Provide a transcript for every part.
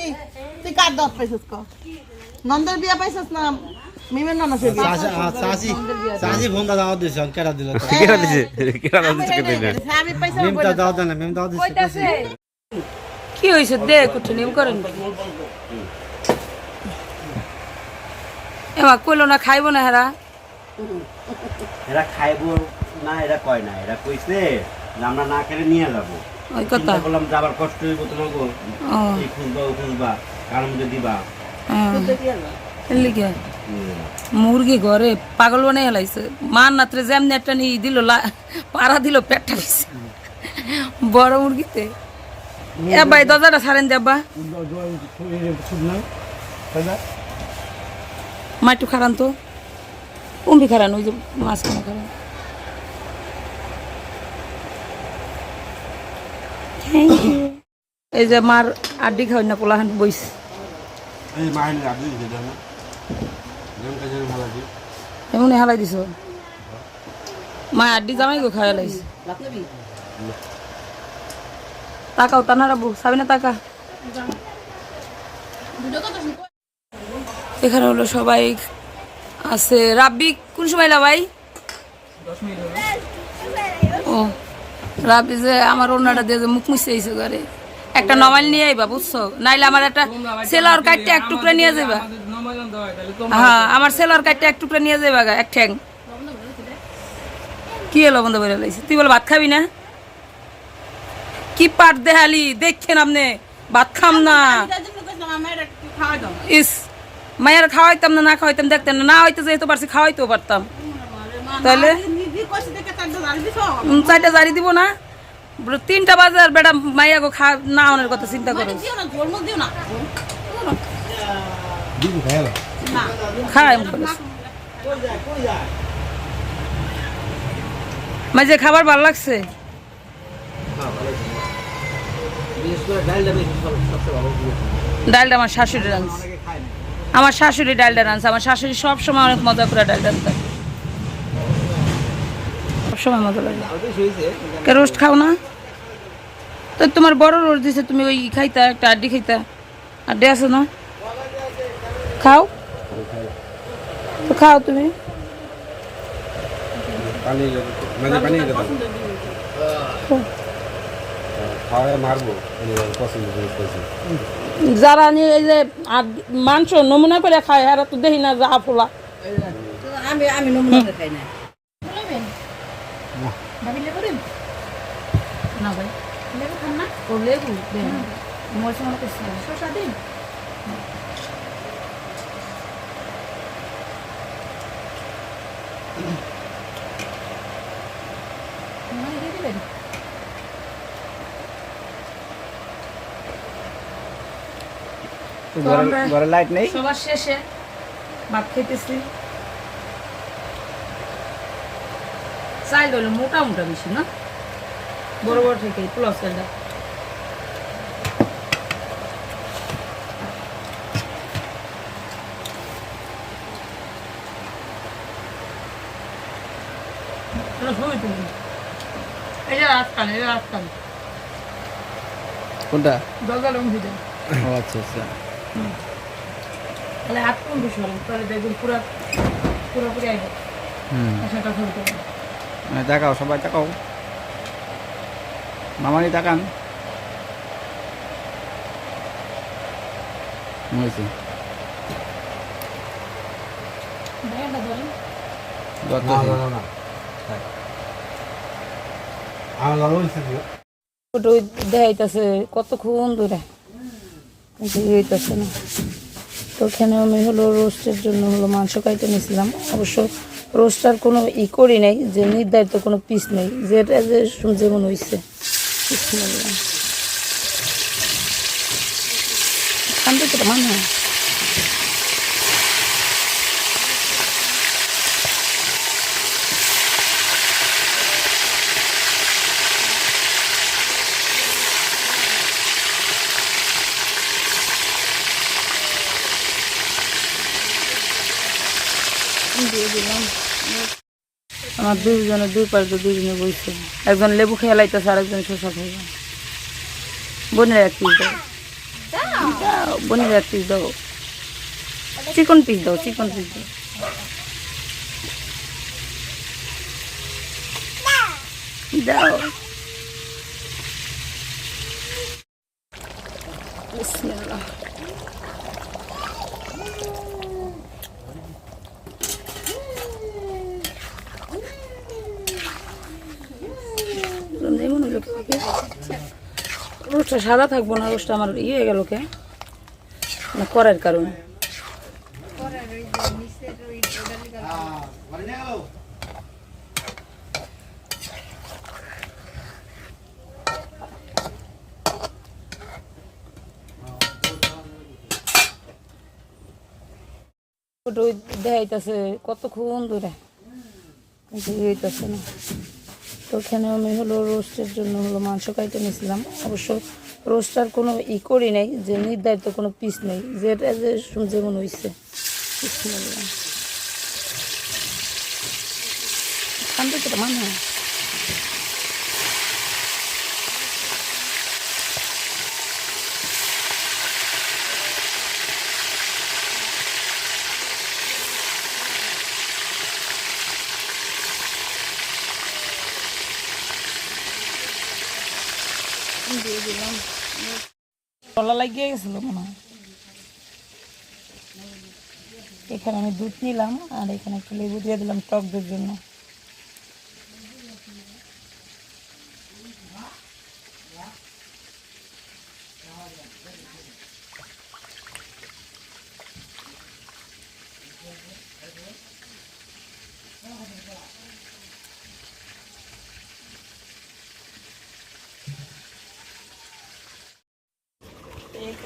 কি? তুই কার দত পাইছিস ক? নন্দের বিয়া পাইছিস না মিমের বিয়া? দিল কেরা দিছে? কেরা দিছে আমি মেম দাওয়াত না মেম দাওয়াত দিছে কি হয়েছে দেখ একটু নিম করেন। এমা কইলো না খাইবো না হেরা? এরা খাইবো না এরা কয় না এরা কইছে আমরা না খেলে নিয়ে যাব। ওই কথা। চিন্তা করলাম যে আবার কষ্ট হইব তোমাকে ও। এই খুঁজবা ও খুঁজবা কার মধ্যে দিবা লিখে মুরগি ঘরে পাগল বানাই হেলাইছে মান নাত্রে যেমনি একটা নিয়ে দিল লা- পাড়া দিল পেটটা বড় মুরগিতে। এ ভাই দরজাটা ছাড়েন দে আব্বা। মা একটু খারান তো। উম্বি খারান ওই যে মাঝখানে খারান এই যে মার আড্ডি খাওয়াই না পোলাহান বইস এমনি হালাই দিছ? মা আড্ডি জামাই গো খাওয়া লাইছে তাকাও তা না রাবু সাবি না তাকা। এখানে হলো সবাই আছে। রাব্বি কোন সময় এলা ভাই? ও রাব্বি যে আমার অন্যটা দিয়ে মুখ মুছে ঘরে। একটা নমাইল নিয়ে আইবা বুঝছ? নাইলে আমার একটা সেলার কাটতে এক টুকরা নিয়ে যাইবা। হ্যাঁ আমার সেলার কাটতে এক টুকরা নিয়ে যাইবা গা, এক ঠ্যাং। কি এলো বন্ধ করে লাইছে? তুই বলে ভাত খাবি না? কি পাট দেহালি দেখছেন আপনি? ভাত খাম না। ইস মায়ের খাওয়াইতাম না না খাওয়াইতাম দেখতেন না। হইতে যেহেতু পারছি খাওয়াইতেও পারতাম। তাহলে চারটা জারি দিব না। তিনটা বাজে আর বেটা মাইয়া গো খা না অনের কথা চিন্তা করো। খাই মাঝে খাবার ভালো লাগছে? ডালটা আমার শাশুড়ি রাঁধছে আমার শাশুড়ি ডালটা রাঁধছে আমার শাশুড়ি সব সময় অনেক মজা করে ডাল রাঁধতে সবসময় মজা লাগে। কে রোস্ট খাও না? তো তোমার বড় রোস্ট দিছে তুমি ওই খাইতা একটা আড্ডি খাইতা। আড্ডি আছে না? খাও। তো খাও তুমি। মানে যারা নিয়ে এই যে মাংস নমুনা করে খায় আর তো দেখি না যা ফোলা আমি আমি নমুনা খাই না ভাই লেবু খান না ও লেবু দেন। মরচ মনে করছি শসা দিন। ঘরে লাইট নেই? সবার শেষে ভাত খেতেছি চাইল হলো মোটা মোটা বেশি না? বড় বড় থেকে প্লাস এই যে রাতকান এই যে কোনটা? দরজা লং ও আচ্ছা আচ্ছা। তাহলে হাত কোন বিষয় তাহলে দেখবেন পুরা পুরোপুরি আইব। হুম। সেটা করতে মানে তাকাও সবাই তাকাও মামারি দেখান। হয়েছে। না না না। ফটো দেখাইতেছে কতক্ষণ ধরে? হইতেছে না। তো ওখানে আমি হলো রোস্টের জন্য হলো মাংস খাইতে নিয়েছিলাম অবশ্য রোস্টার কোনো ই করি নাই যে নির্ধারিত কোনো পিস নেই। যেটা যে যেমন হয়েছে তো মানে দিলাম। আমার দুইজনে দুই পাশে দুইজনে বইছে। একজন লেবু খেয়ে লাইতেছে আর একজন শসা খাইবে। বোনের এক পিস দাও। বনির এক পিস দাও। চিকন পিস দাও, চিকন পিস দাও। দাও। বিসমিল্লাহ যেমন হলো কি রোস্টটা সাদা থাকব না রোস্টটা আমার ইয়ে হয়ে গেল কে করার কারণে। দেখাইতেছে কতক্ষণ কিন্তু হইতেছে না। তো এখানে আমি হলো রোস্টের জন্য হলো মাংস কাইতে নিয়েছিলাম অবশ্য রোস্টার কোনো ই করি নাই, যে নির্ধারিত কোনো পিস নেই যেটা যে যেমন হয়েছে খান তো মানে হয় দিয়ে দিলাম। তলা লাগিয়ে গেছিল মনে হয়। এখানে আমি দুধ নিলাম আর এখানে একটু লেবু দিয়ে দিলাম টক দুধ জন্য।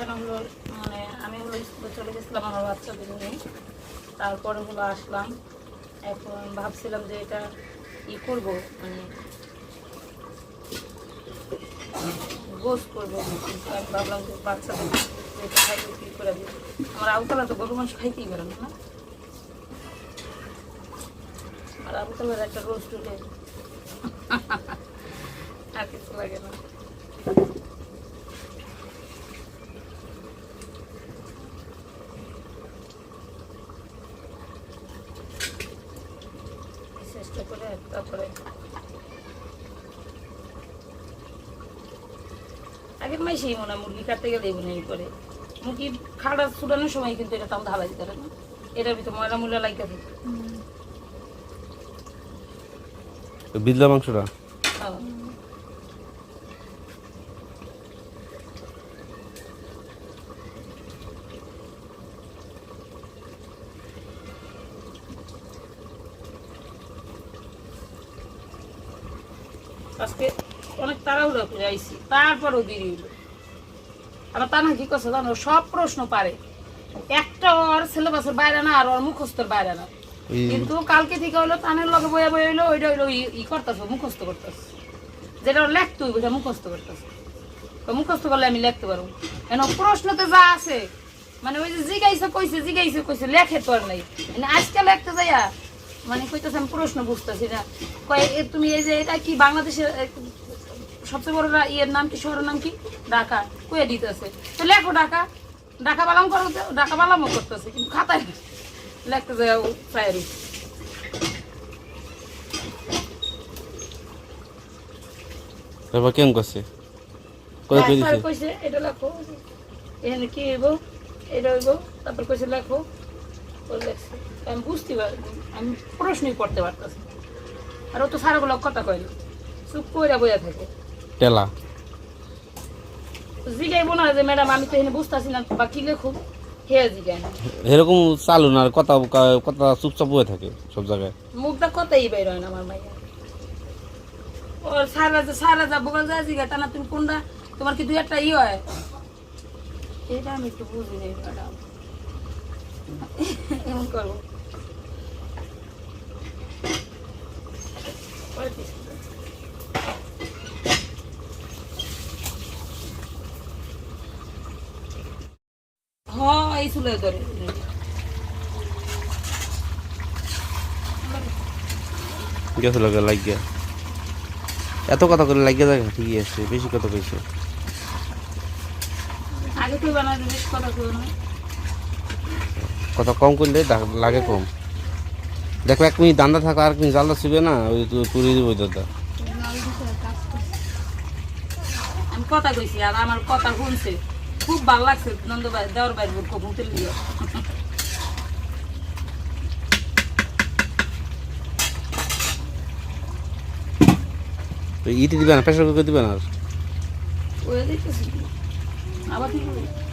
এখানে হলো মানে আমি হলো স্কুলে চলে গেছিলাম, আমার বাচ্চাদের নিয়ে। তারপরে হলো আসলাম। এখন ভাবছিলাম যে এটা ই করব মানে গোস করব। আমি ভাবলাম যে বাচ্চাদের আমার আবুতলা তো গরু মাংস খাইতেই পারে না আর আবুতলার একটা রোস্ট হলে আর কিছু লাগে না। করে তারপরে। আগের মাসেই মনে হয় মুরগি কাটতে গেলে মনে হয় ই করে। মুরগি খাড়া ছুটানোর সময় কিন্তু এটা তাও ঢালাই দিতে পারে না। এটার ভিতরে ময়লা মূল্য লাগতে থাকে বিদলা মাংসটা? হ্যাঁ। আজকে করে আইসি তারপরও দেরি হইল। আবার তা না কি করছে জানো সব প্রশ্ন পারে। একটা ওর সিলেবাসের বাইরে না আর ওর মুখস্থের বাইরে না। কিন্তু কালকে থেকে হলো তানের লগে বয়ে বয়ে হইল ওইটা হইল ই- মুখস্থ করতেছ। যেটা লেখতে হইব মুখস্থ করতেছ। তো মুখস্থ করলে আমি লিখতে পারব। কেন প্রশ্নতে যা আছে মানে ওই যে জিগাইছে কইছে জিগাইছে কইছে লেখে তো আর নাই। মানে আজকে লিখতে যাইয়া মানে কইতেছে আমি প্রশ্ন বুঝতেছি না। কয় তুমি এই যে এটা কি বাংলাদেশের সবচেয়ে বড় ইয়ের নাম কি? শহরের নাম কি? ঢাকা। কয়ে দিতেছে। তো লেখো ঢাকা। ঢাকা বালাম করো ঢাকা বালামও করতেছে কিন্তু খাতায় লিখতে যায় প্রায় তারপর কেমন করছে? কত করে দিছে কইছে এটা লেখো। এখানে কি হইব? এটা হইব। তারপর কইছে লেখো। ও আমি বুঝতে পারি আমি প্রশ্নই করতে পারতেছি আর ও তো সারাগুলো কথা কয় না। চুপ কইরা বইয়া থাকে। টেলা। জিগাইবো না যে ম্যাডাম আমি তো এখানে বুঝতেছি না বা কি না এরকম চালু না কথা কথা চুপচাপ বয়ে থাকে সব জায়গায়। মুখটা কথাই বের হয় না আমার মাইয়া ওর সারা যা সারা যা বোকা যা জিগা তা না তুমি কোনটা তোমার কি দুই একটা ই হয়? এটা আমি একটু বুঝি নেই ম্যাডাম। এমন করব। ধরে। গেছে লাগে লাগিয়া। এত কথা করে লাগিয়ে থাকে ঠিকই আছে বেশি কথা কইছে। আগে কথা কই না। কত কম করলে লাগে কম। দেখো এক মিনিট দান্দা থাকো আর মিনিট জালটা ছিবে না ওই তো পুরিয়ে দেবো দাদা। আমি কথা কইছি আর আমার কথা শুনছে। খুব ভালো লাগছে নন্দ ভাই দেওয়ার বাইর কখন তুলি দিয়ে ইটি দিবে না প্রেশার কুকার দিবে না আর আবার হবে